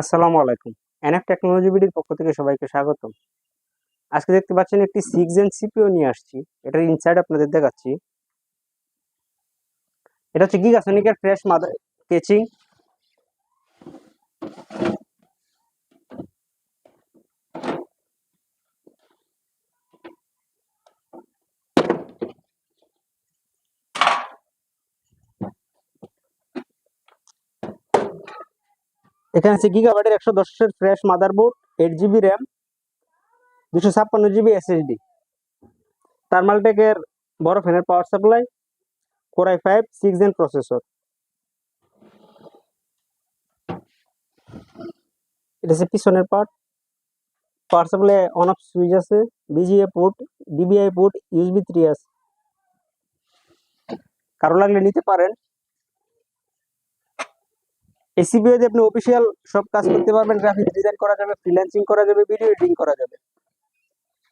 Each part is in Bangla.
আসসালামু আলাইকুম। এনএফ টেকনোলজি বিডির পক্ষ থেকে সবাইকে স্বাগতম। আজকে দেখতে পাচ্ছেন একটি সিক্স জেন সিপিও নিয়ে আসছি। এটার ইনসাইড আপনাদের দেখাচ্ছি। এটা হচ্ছে গিগাসনিকের ফ্রেশ মাদার কেচিং এখানে আছে গিগাবাইটের একশো দশের fresh motherboard eight GB RAM দুশো ছাপ্পান্ন জিবি এসএসডি থার্মালটেকের বড় ফ্যানের power supply core i five six gen processor এটা হচ্ছে পিছনের part power supply on off switch আছে VGA port DVI port USB three আছে। কারও লাগলে নিতে পারেন। এসিবিও দিয়ে আপনি অফিসিয়াল সব কাজ করতে পারবেন গ্রাফিক ডিজাইন করা যাবে ফ্রিল্যান্সিং করা যাবে ভিডিও এডিটিং করা যাবে।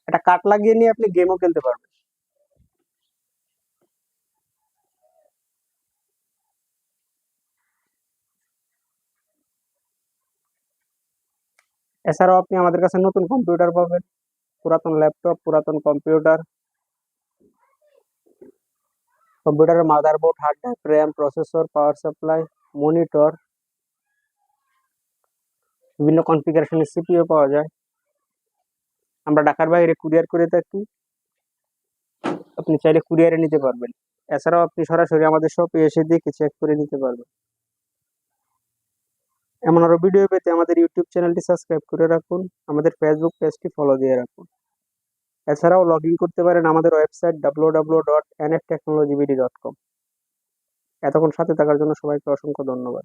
একটা কাট লাগিয়ে নিয়ে আপনি গেমও খেলতে পারবেন। এছাড়াও আপনি আমাদের কাছে নতুন কম্পিউটার পাবেন, পুরাতন ল্যাপটপ পুরাতন কম্পিউটার কম্পিউটারের motherboard hard drive RAM processor power supply monitor বিভিন্ন কনফিগারেশনের সিপিও পাওয়া যায়। আমরা ঢাকার বাইরে কুরিয়ার করে থাকি। আপনি চাইলে কুরিয়ারে নিতে পারবেন। এছাড়াও আপনি সরাসরি আমাদের শপে এসে দেখে চেক করে নিতে পারবেন। এমন আরও ভিডিও পেতে আমাদের ইউটিউব চ্যানেলটি সাবস্ক্রাইব করে রাখুন। আমাদের ফেসবুক পেজটি ফলো দিয়ে রাখুন। এছাড়াও লগ ইন করতে পারেন আমাদের website W W dot N F technology BD dot com এতক্ষণ সাথে থাকার জন্য সবাইকে অসংখ্য ধন্যবাদ।